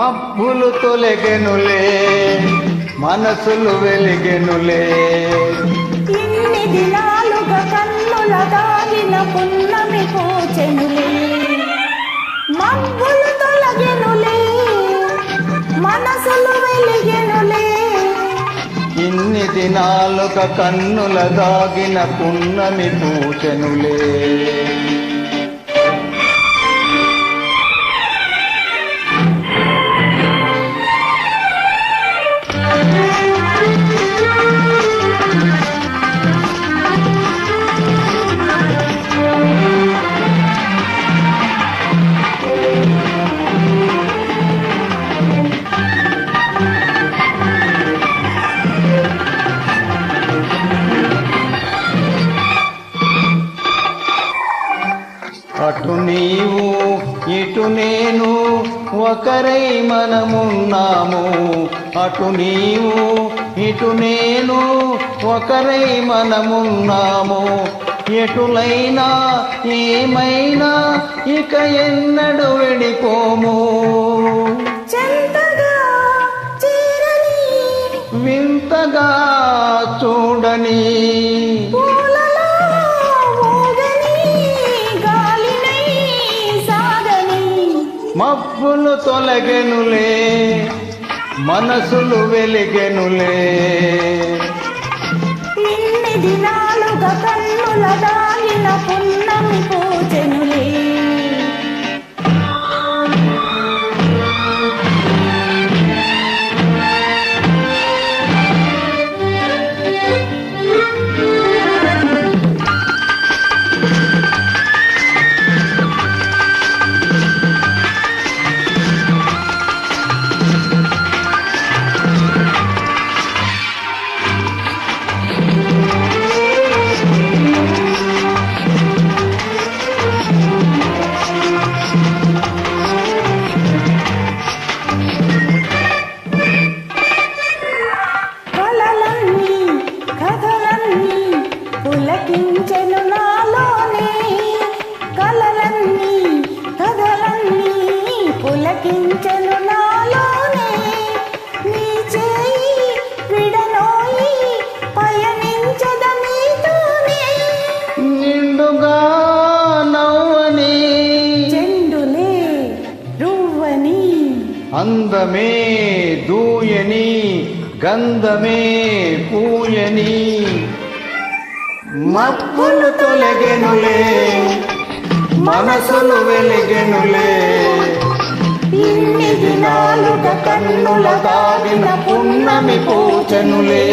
మబ్బులు తొలగెనులే మనసులు వెలిగెనులే. ఇన్ని దినాలుగా కన్నుల దాగిన పున్నమి పూచెనులే. మబ్బులు తొలగెనులే మనసులు వెలిగెనులే. ఇన్ని దినాలుగా కన్నుల దాగిన పున్నమి పూచెనులే. అటు నీవు ఇటు నేను ఒకరై మనమున్నాము. అటు నీవు ఇటు నేను ఒకరై మనమున్నాము. ఎటులైనా ఏమైనా ఇక ఎన్నడు చేరని వింతగా చూడని మబ్బులు తొలగెనులే మనసులు వెలిగెనులే. ఇన్ని దినాలుగా కన్నుల దాగిన పులకించెను నాలోనే కలలన్నీ కథలన్నీ పులకించెను నాలోనే నీ చేయి విడనోయి పయనించద మీతోనే నిండుగా నవ్వని. చెండులే రువ్వని. అందమే దూయని గంధమే పూయని. మప్పులు తొలగెనులే మనసులు వెలిగెనులే. ఇన్ని దినాలుగా కన్నుల దాగిన పున్నమి పూచనులే